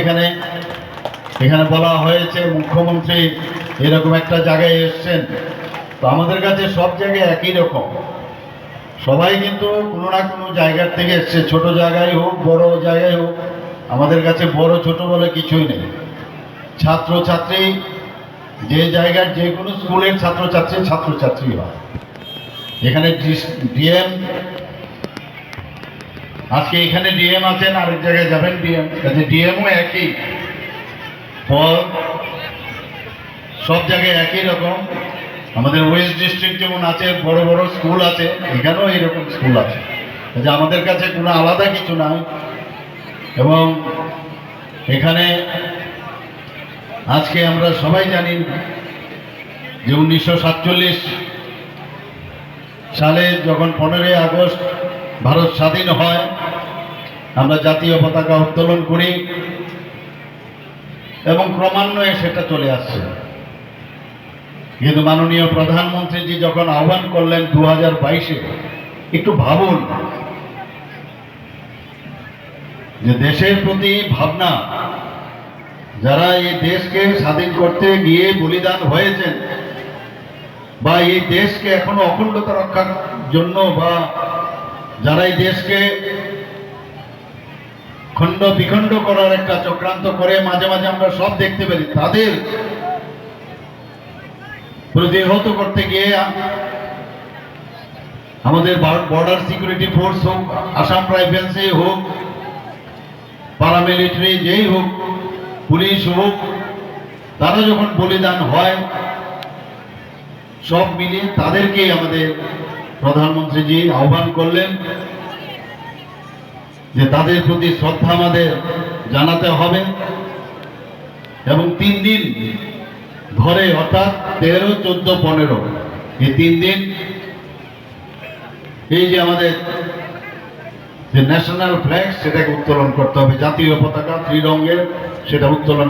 এখানে এখানে বলা হয়েছে মুখ্যমন্ত্রী এরকম একটা জায়গায় এসছেন। তো আমাদের কাছে সব জায়গায় একই রকম। সবাই কিন্তু কোনো না কোনো জায়গার থেকে এসছে। ছোট জায়গায় হোক, বড় জায়গায় হোক, আমাদের কাছে বড়, ছোট বলে কিছুই নেই। ছাত্র ছাত্রী যে জায়গার যে কোনো স্কুলের ছাত্রছাত্রী ছাত্রছাত্রী হয়। এখানে ডিএম আজকে এখানে ডিএম আছেন, আরেক জায়গায় যাবেন ডিএম। কাজে ডিএমও একই। ফল সব জায়গায় একই রকম। আমাদের ওয়েস্ট ডিস্ট্রিক্ট যেমন আছে, বড় বড় স্কুল আছে, এখানেও এইরকম স্কুল আছে। কাজে আমাদের কাছে কোনো আলাদা কিছু নাই। এবং এখানে আজকে আমরা সবাই জানি যে উনিশশো সাতচল্লিশ সালে যখন পনেরোই আগস্ট ভারত স্বাধীন হয়। আমরা জাতীয় পতাকা উত্তোলন করি এবং ক্রমান্বয়ে সেটা চলে আসছে। কিন্তু মাননীয় প্রধানমন্ত্রীজি যখন আহ্বান করলেন দু হাজার বাইশে, একটু ভাবুন যে দেশের প্রতি ভাবনা, যারা এই দেশকে স্বাধীন করতে গিয়ে বলিদান হয়েছেন বা এই দেশকে এখনও অখণ্ডতা রক্ষার জন্য বা যারা এই দেশকে খণ্ড বিখণ্ড করার একটা চক্রান্ত করে মাঝে মাঝে আমরা সব দেখতে পারি তাদের প্রতিহত করতে গিয়ে আমাদের বর্ডার সিকিউরিটি ফোর্স হোক, আসাম রাইফেলসে হোক পারামিলিটারি যেই হোক, পুলিশ হোক, তারা যখন বলিদান হয়, সব মিলিয়ে তাদেরকেই আমাদের প্রধানমন্ত্রীজি আহ্বান করলেন যে তাদের প্রতি শ্রদ্ধা আমাদের জানাতে হবে এবং তিন দিন ধরে অর্থাৎ তেরো, চোদ্দ, পনেরো, এই তিন দিন এই যে আমাদের যে ন্যাশনাল ফ্ল্যাগ সেটাকে উত্তোলন করতে হবে। জাতীয় পতাকা ত্রিরঙ্গের, সেটা উত্তোলন